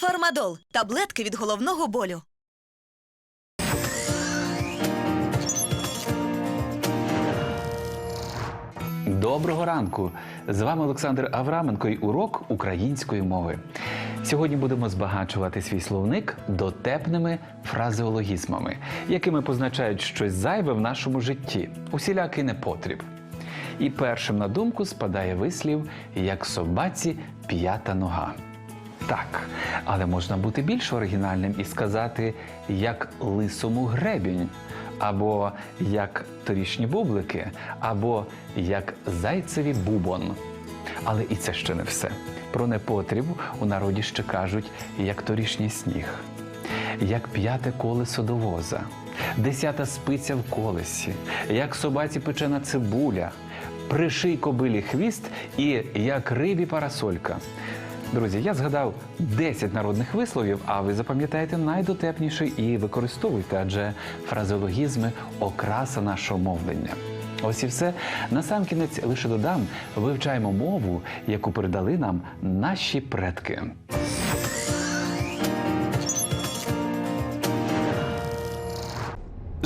Фармадол таблетки від головного болю. Доброго ранку! З вами Олександр Авраменко і урок української мови. Сьогодні будемо збагачувати свій словник дотепними фразеологізмами, якими позначають щось зайве в нашому житті, усілякий непотріб. І першим на думку спадає вислів як собаці п'ята нога. Так, але можна бути більш оригінальним і сказати як лисому гребінь, або як торішні бублики, або як зайцеві бубон. Але і це ще не все. Про непотріб у народі ще кажуть як торішній сніг, як п'яте колесо до воза, десята спиця в колесі, як собаці печена цибуля, приший кобилі хвіст і як рибі парасолька. Друзі, я згадав 10 народних висловів, а ви запам'ятаєте найдотепніший і використовуйте, адже фразеологізми окраса нашого мовлення. Ось і все. Насамкінець лише додам, вивчаємо мову, яку передали нам наші предки.